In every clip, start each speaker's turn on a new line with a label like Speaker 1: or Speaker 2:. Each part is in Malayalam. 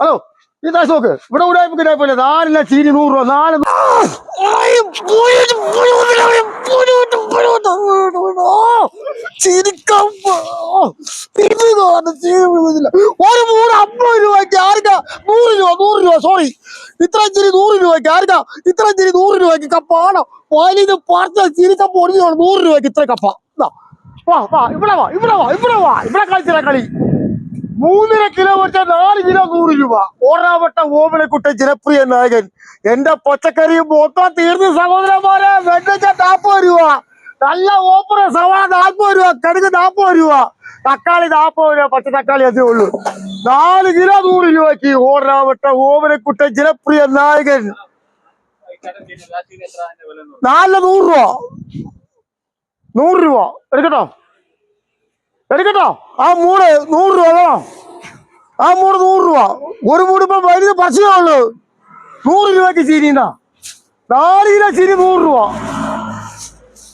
Speaker 1: ഹലോ ഈ നോക്ക്. ഇവിടെ ഉടായ്പ കിടായ്പല്ലേ നാലില്ല ചീനി നൂറ് രൂപ നാല് ഒരു മൂന്ന് അമ്പത് രൂപയ്ക്ക് ആർക്കാ? നൂറ് രൂപ നൂറ് രൂപ സോറി ഇത്രയും ചിരി നൂറ് രൂപയ്ക്ക് ആർക്കാ? ഇത്രയും ചിരി നൂറ് രൂപയ്ക്ക് കപ്പാണോ വയലിന്ന് പാർത്ത ചിരിക്കപ്പ ഒടിഞ്ഞാണ് നൂറ് രൂപയ്ക്ക് ഇത്ര കപ്പ. വാ വാ ഇവിടെ വാ ഇവിടെ വാ ഇവിടെ വാ ഇവിടെ കളിച്ചില്ല കളി. മൂന്നര കിലോ വെച്ച നാല് കിലോ നൂറ് രൂപ. ഓറാവട്ട ഓമനക്കുട്ട ജനപ്രിയ നായകൻ. എന്റെ പച്ചക്കറിയും മൊത്തം തീർന്ന സഹോദരന്മാരെ വെണ്ടച്ച നാൽപ്പത് രൂപ. നല്ല ഓപ്പറ സവാള നാൽപ്പത് രൂപ കടുക് നാൽപ്പത് രൂപ. തക്കാളി നാൽപ്പത് രൂപ പച്ച തക്കാളി അതേ ഉള്ളൂ. നാല് കിലോ നൂറ് രൂപയ്ക്ക് ഓറാവട്ട ഓമനക്കുട്ട ജനപ്രിയ നായകൻ. നാല് നൂറ് രൂപ. നൂറ് രൂപ. എടുക്കട്ടോ? എടുക്കട്ടോ. ആ മൂട് നൂറ് രൂപ വേണം. ആ മൂട് നൂറ് രൂപ. ഒരു മൂട് ഇപ്പൊ വലുത് പറിച്ചേ ഉള്ളു നൂറ് രൂപയ്ക്ക് ചീനിന്നാ നാല് കിലോ ചീനി നൂറ് രൂപ.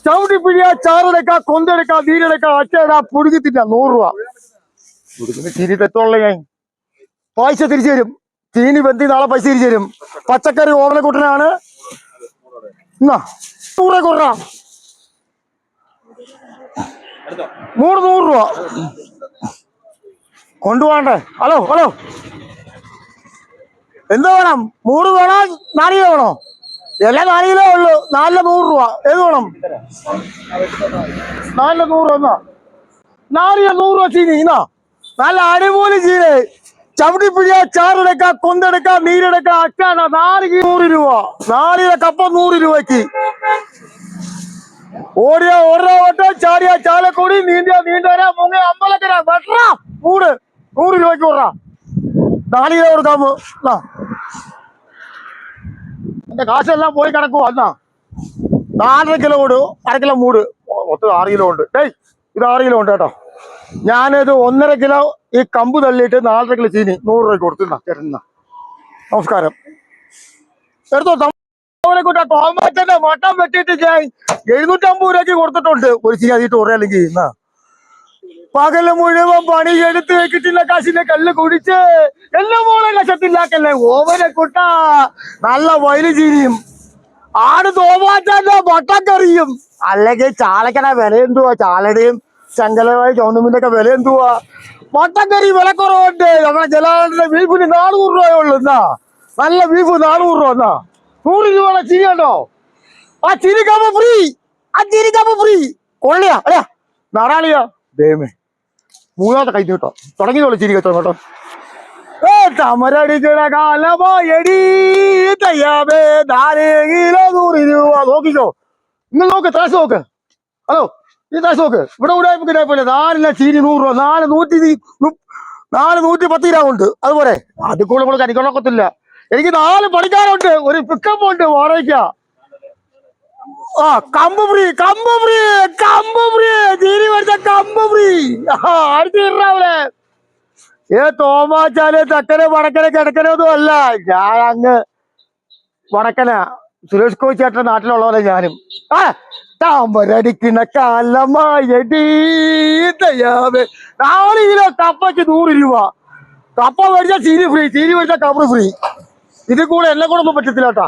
Speaker 1: ചവിട്ടി പിടിയ ചാറെടുക്ക കൊന്തെടുക്ക വീരെടുക്ക അച്ചട പുടുക്കി തിന്ന നൂറ് രൂപ. പുടുക്കുന്ന ചീനി തെറ്റുള്ള ഞാൻ. പൈസ തിരിച്ചു തരും. ചീനി ബന്ധി നാളെ പൈസ തിരിച്ചു തരും. പച്ചക്കറി ഓമനക്കുട്ടനാണ് എന്നാ നൂറെ കുറ മൂന്ന് നൂറ് രൂപ. കൊണ്ടുപോകണ്ടേ? Hello hello. എന്ത് വേണം? മൂന്ന് വേണോ? നാല് കിലോ വേണോ? എല്ലാം നാല് കിലോ ഉള്ളു. നാലിൽ നൂറ് രൂപ. ഏത് വേണം? നാലിൽ നൂറ് എന്നാ? നാല് കിലോ നൂറ് രൂപ ചീനി. ഇന്നാ നല്ല അടിപൊളി ചീനി. ചവിടി പിടിയ ചാറെടുക്ക കൊന്തെടുക്ക നീരെടുക്ക അച്ചാണ നാല് നൂറ് രൂപ. നാലിലെ കപ്പ നൂറ് രൂപയ്ക്ക്. ഓടിയ ഓരോ വട്ടം ചാടിയ ചാലക്കുടി നീന്തിയ നീണ്ടര മുങ്ങ അമ്പലക്കര വെട്ട മൂട് നൂറ് രൂപയ്ക്ക് വിടറ നാല് കിലോ കൊടുക്കാമോ എന്റെ കാശെല്ലാം പോയി കിടക്കുവാ അന്നാ നാലര കിലോ കൊടു അര കിലോ മൂട്. മൊത്തം ആറ് കിലോ ഉണ്ട്. ഡേയ് ഇത് ആറ് കിലോ ഉണ്ട് കേട്ടോ. ഞാനിത് ഒന്നര കിലോ ഈ കമ്പ് തള്ളിയിട്ട് നാലര കിലോ ചീനി നൂറ് രൂപയ്ക്ക് കൊടുത്തിരുന്ന നമസ്കാരം. എടുത്തോ അവനെ കൂട്ടാ ടോമാറ്റന്റെ മട്ടം വെട്ടിയിട്ട് ഞാൻ എഴുന്നൂറ്റമ്പത് രൂപയ്ക്ക് കൊടുത്തിട്ടുണ്ട്. ഒരു ചീനി അതിട്ട് കുറയല്ലെങ്കിൽ എന്നാ പകൽ മുഴുവൻ പണി എടുത്ത് വെക്കിട്ടില്ല കാശിന്റെ കല്ല് കുടിച്ച്. എല്ലാം മോളെ ലക്ഷത്തില്ലാക്കല്ലേ ഓവനെ കുട്ട നല്ല വയലു ചിരിയും ആട് തോമാറ്റാന്റെ മട്ടക്കറിയും അല്ലെങ്കിൽ ചാളക്കട വില എന്തുവാ? ചാളയുടെയും ചങ്കലവായ ചുവന്നുമിന്റെ ഒക്കെ വില എന്തുവാ? മട്ടക്കറി വില കുറവുണ്ട്. നമ്മുടെ ജലാനന്റെ ബീഫിന് നാനൂറ് രൂപയുള്ളൂ എന്നാ നല്ല ബീഫ് നാനൂറ് രൂപ എന്നാ നൂറ് രൂപയുടെ ചിരി ഉണ്ടോ ആ ചിരി ചിരിക്കാമ ഫ്രീ ആ ചിരി ചിരിക്കാമ ഫ്രീ കൊള്ളിയാ അല്ലയാ നാടാളിയാ ദേമേ മൂന്നാമത്തെ കൈ കേട്ടോ തുടങ്ങിയോളൂ ചിരി കേട്ടോ കേട്ടോ. ഏ തമരടിക്കണ കാലമായടി. തയ്യാമേ നാല് കിലോ നൂറ് രൂപ. നോക്കിക്കോ. നിങ്ങൾ നോക്ക് ത്രാസ് നോക്ക്. ഹലോ ഈ ത്രാസ് നോക്ക്. ഇവിടെ ഉടായ്പ കിടായ്പല്ലേ നാലില്ല ചീനി നൂറ് രൂപ. നാല് നൂറ്റി നാല് നൂറ്റി പത്ത് ഗ്രാം ഉണ്ട്. അതുപോലെ. അത് കൂടെ നമ്മൾ കരിക്കൊള്ളക്കത്തില്ല എനിക്ക് നാല് പണിക്കാരുണ്ട്. ഒരു പിക്കപ്പ് ഉണ്ട് വാടകയ്ക്ക. ആ കമ്പ് ഫ്രീ കമ്പ് മേടിച്ച ഏ തോമാച്ചാൽ വടക്കനെ അല്ല. ഞാൻ അങ്ങ് വടക്കന. സുരേഷ് കോച്ച് ചേട്ടൻ നാട്ടിലുള്ളവരെ ഞാനും. ആ താമ്പരടിക്കുന്ന കാലമായടി തയ്യാവേ നാല് കിലോ കപ്പയ്ക്ക് നൂറ് രൂപ. കപ്പ മേടിച്ചാൽ ചീരി ഫ്രീ ചീരി മേടിച്ചാൽ കബറ് ഫ്രീ. ഇത് കൂടെ എന്നെ കൂടെ ഒന്നും പറ്റത്തില്ല കേട്ടാ.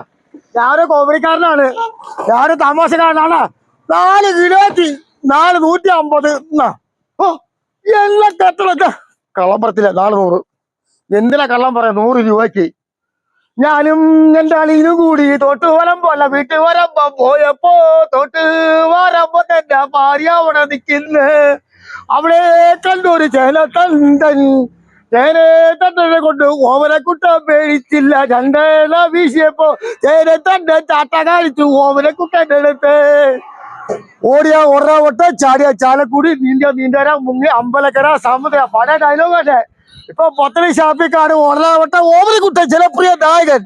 Speaker 1: ഞാനൊരു കോമഡിക്കാരനാണ്. ഞാനൊരു തമാശക്കാരനാണ് നാല് കിലോത്തി നാല് നൂറ്റി അമ്പത്. ഓ എല്ലാം കെട്ടണൊക്കെ കള്ളം പറത്തില്ല നാല് നൂറ്. എന്തിനാ കള്ളം പറയാ? നൂറ് രൂപയ്ക്ക്. ഞാനും എന്റെ അളിയിലും കൂടി തൊട്ട് വരമ്പല്ല. വീട്ടിൽ വരമ്പ പോയപ്പോ തൊട്ട് വരമ്പോ തന്നെ ഭാര്യ അവിടെ നിൽക്കുന്നു. അവിടെ കണ്ടൊരു ചേന തണ്ടൻ ചേനെ തണ്ടനെ കൊണ്ട് ഓമനെ കുട്ട പേടിച്ചില്ല. ചണ്ടേല വീശിയപ്പോ തണ്ട ചാട്ട കാണിച്ചു ഓമനെ കുട്ടന്റെ അടുത്ത്. ഓടിയ ഒറവട്ട ചാടിയ ചാലക്കുടി നീന്തിയ നീന്തര മുങ്ങി അമ്പലക്കര സമുദ്ര പല ഡയലോഗ് അല്ലേ? ഇപ്പൊ പത്തടി ഷാപ്പിക്കാട് ഒറവട്ട ഓമനക്കുട്ടൻ ജനപ്രിയ നായകൻ.